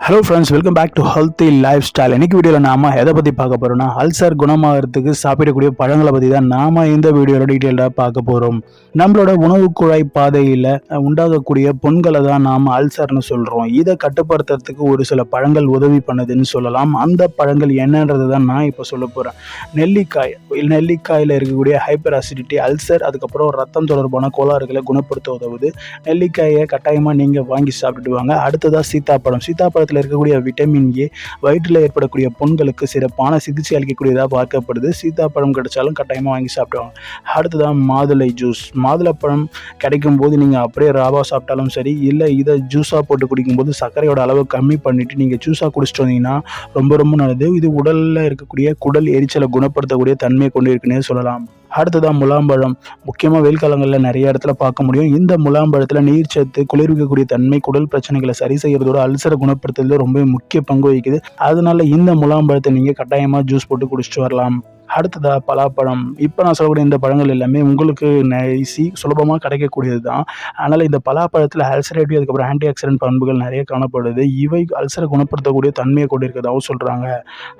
Hello friends welcome back to healthy lifestyle இன்னைக்கு வீடியோவில் நாம எதை பற்றி பார்க்க போகிறோம்னா அல்சர் குணமாகறதுக்கு சாப்பிடக்கூடிய பழங்களை பற்றி தான் நாம் இந்த வீடியோவில் டீட்டெயிலாக பார்க்க போகிறோம் நம்மளோட உணவு குழாய் பாதையில் உண்டாகக்கூடிய புண்களை தான் நாம் அல்சர்னு சொல்கிறோம் இதை கட்டுப்படுத்துறதுக்கு ஒரு சில பழங்கள் உதவி பண்ணுதுன்னு சொல்லலாம். அந்த பழங்கள் என்னன்றது தான் நான் இப்போ சொல்ல போகிறேன் நெல்லிக்காய் நெல்லிக்காயில் இருக்கக்கூடிய ஹைப்பர் அசிடிட்டி அல்சர் அதுக்கப்புறம் ரத்தம் தொடர்பான கோளாறுகளை குணப்படுத்த உதவுது. நெல்லிக்காயை கட்டாயமாக நீங்கள் வாங்கி சாப்பிட்டுட்டு வாங்க. அடுத்ததாக சீத்தாப்பழம். ரத்தத்தில் இருக்கக்கூடிய விட்டமின் ஏ வயிற்றில் ஏற்படக்கூடிய புண்களுக்கு சிறப்பான சிகிச்சை அளிக்கக்கூடியதாக பார்க்கப்படுது. சீத்தாப்பழம் கிடைச்சாலும் கட்டாயமாக வாங்கி சாப்பிடுவாங்க அடுத்ததான் மாதுளை ஜூஸ் மாதுளப்பழம் கிடைக்கும் போது நீங்கள் அப்படியே ராவா சாப்பிட்டாலும் சரி இல்லை இதை ஜூஸாக போட்டு குடிக்கும்போது சர்க்கரையோட அளவு கம்மி பண்ணிவிட்டு நீங்கள் ஜூஸாக குடிச்சிட்டு வந்தீங்கன்னா ரொம்ப ரொம்ப நல்லது. இது உடலில் இருக்கக்கூடிய குடல் எரிச்சலை குணப்படுத்தக்கூடிய தன்மையை கொண்டு இருக்குன்னே சொல்லலாம். அடுத்ததாக முலாம்பழம். முக்கியமாக வெயில் காலங்களில் நிறைய இடத்துல பார்க்க முடியும். இந்த முலாம்பழத்தில் நீர்ச்சத்து குளிர்விக்கக்கூடிய தன்மை குடல் பிரச்சனைகளை சரி செய்யறதோட அல்சரை குணப்படுத்துறதுல ரொம்ப முக்கிய பங்கு வகிக்குது. அதனால இந்த முலாம்பழத்தை நீங்கள் கட்டாயமாக ஜூஸ் போட்டு குடிச்சிட்டு வரலாம். அடுத்ததாக பலாப்பழம். இப்போ நான் சொல்லக்கூடிய இந்த பழங்கள் எல்லாமே உங்களுக்கு ஈஸி சுலபமாக கிடைக்கக்கூடியது தான் அதனால் இந்த பலாப்பழத்தில் அல்சரேட்டிவ் அதுக்கப்புறம் ஆன்டி ஆக்சிடென்ட் பண்புகள் நிறைய காணப்படுது. இவை அல்சரை குணப்படுத்தக்கூடிய தன்மையை கொண்டிருக்கிறதாகவும் சொல்கிறாங்க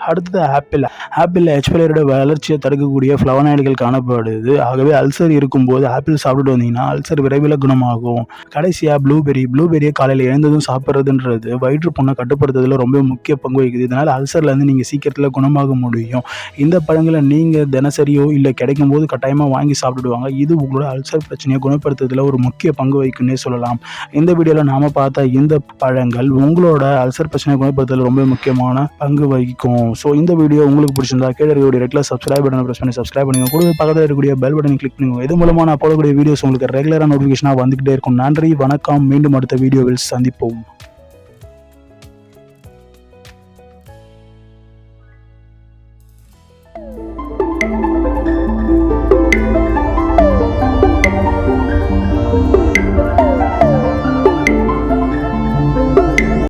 அடுத்தது ஆப்பிள். ஆப்பிளில் ஹெச்பிளரோட வளர்ச்சியை தடுக்கக்கூடிய ஃப்ளவனாய்டுகள் காணப்படுது. ஆகவே அல்சர் இருக்கும்போது ஆப்பிள் சாப்பிட்டுட்டு வந்தீங்கன்னா அல்சர் விரைவில் குணமாகும். கடைசியாக ப்ளூபெரி ப்ளூபெரியை காலையில் எழுந்ததும் சாப்பிட்றதுன்றது வயிற்று புண்ணை கட்டுப்படுத்துறதுல ரொம்ப முக்கிய பங்கு வகிக்குது. இதனால் அல்சர்லேருந்து நீங்கள் சீக்கிரத்தில் குணமாக முடியும். இந்த பழங்களை நீங்கள் தினசரியோ இல்லை கிடைக்கும் போது கட்டாயமாக வாங்கி சாப்பிடுவாங்க இது உங்களோட அல்சர் பிரச்சனையை குணப்படுத்துறதுல ஒரு முக்கிய பங்கு வகிக்குன்னே சொல்லலாம். இந்த வீடியோவில் நாம் பார்த்த இந்த பழங்கள் உங்களோட அல்சர் பிரச்சனையை குணப்படுத்துறதுல ரொம்ப முக்கியமான பங்கு வகிக்கும். ஸோ இந்த வீடியோ உங்களுக்கு பிடிச்சிருந்தா கீழே இருக்கக்கூடிய ரெட்டில் சப்ஸ்கிரைப் பட்டனை ப்ரெஸ் பண்ணி சப்ஸ்கிரைப் பண்ணுங்க கூட பக்கத்தில் இருக்கக்கூடிய பெல் பட்டனை கிளிக் பண்ணுங்க இது மூலமாக நான் போடக்கூடிய வீடியோஸ் உங்களுக்கு ரெகுலராக நோட்டிஃபிகேஷனாக வந்துகிட்டே இருக்கும். நன்றி வணக்கம். மீண்டும் அடுத்த வீடியோவில் சந்திப்போம்.